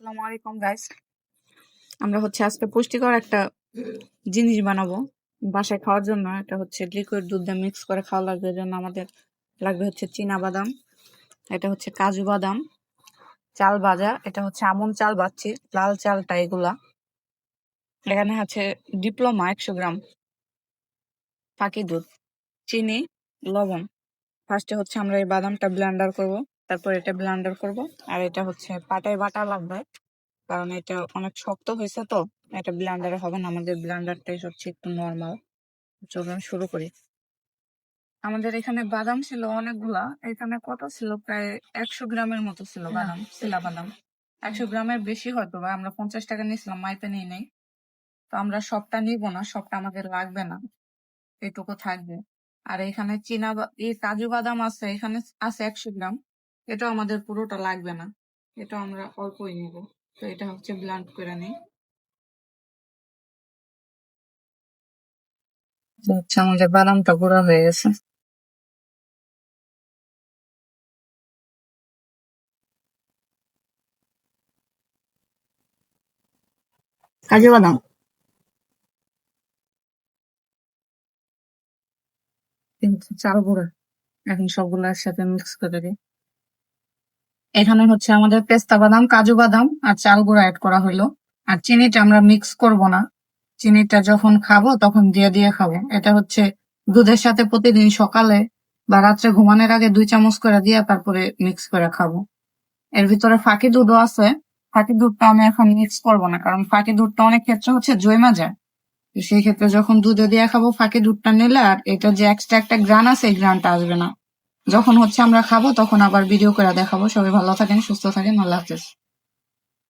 আসসালামু আলাইকুম গাইস আমরা হচ্ছে আজকে পুষ্টিকর একটা জিনিস বানাবো বাসায় খাওয়ার জন্য। এটা হচ্ছে লিকুইড দুধ দিয়ে মিক্স করে খাওয়া লাগবে। জন্য আমাদের লাগবে হচ্ছে চীনা বাদাম, এটা হচ্ছে কাজু বাদাম, চাল ভাজা, এটা হচ্ছে আমন চাল বাচ্চি, লাল চালটা এগুলা। এখানে আছে ডিপ্লোমা একশো গ্রাম পাকি দুধ, চিনি, লবণ। ফার্স্টে হচ্ছে আমরা এই বাদামটা ব্লেন্ডার করব। তারপর এটা ব্লান্ডার করব। আর এটা হচ্ছে পাটায় বাটা লাগবে। কারণ এটা অনেক শক্ত হয়েছে তো এটা ব্লেন্ডারে হবে না। আমাদের ব্লেন্ডারটাই হচ্ছে একটু নর্মাল চলুন শুরু করি। আমাদের এখানে বাদাম ছিল অনেকগুলা। এখানে কত ছিল? প্রায় একশো গ্রামের মতো ছিল বাদাম শিলা বাদাম। একশো গ্রামের বেশি হয়তো বা। আমরা পঞ্চাশ টাকা নিয়েছিলাম মাইপে নিয়ে নেই। তো আমরা সবটা নিব না সবটা আমাদের লাগবে না। এটুকু থাকবে। আর এখানে চীনা এই কাজু বাদাম আছে এখানে আছে একশো গ্রাম। এটাও আমাদের পুরোটা লাগবে না। এটা আমরা অল্পই নিব। তো এটা হচ্ছে ব্লান্ড করে নিই। আচ্ছা আমাদের বাদামটা গুঁড়া হয়ে গেছে। কাজু বাদাম। কিন্তু চাল গুঁড়া। এখন সবগুলো একসাথে মিক্স করে দিই। এখানে হচ্ছে আমাদের পেস্তা বাদাম, কাজু বাদাম আর চাল গুঁড়া অ্যাড করা হলো আর চিনিটা আমরা মিক্স করব না। চিনিটা যখন খাব তখন দিয়ে দিয়ে খাব। এটা হচ্ছে দুধের সাথে প্রতিদিন সকালে বা রাত্রে ঘুমানোর আগে দুই চামচ করে দিয়ে তারপরে মিক্স করে খাব। এর ভিতরে ফাঁকি দুধও আছে। ফাঁকি দুধটা আমি এখন মিক্স করব না, কারণ ফাঁকি দুধটা অনেক ক্ষেত্রে হচ্ছে জৈমা যায়। সেই ক্ষেত্রে যখন দুধে দিয়ে খাব, ফাঁকি দুধটা নিলে আর এটা যে এক্সট্রা একটা গ্রান আছে, এই গ্রানটা আসবে না। যখন হচ্ছে আমরা খাব, তখন আবার ভিডিও করে দেখাবো। সবাই ভালো থাকেন, সুস্থ থাকেন, আল্লাহ হাফেজ।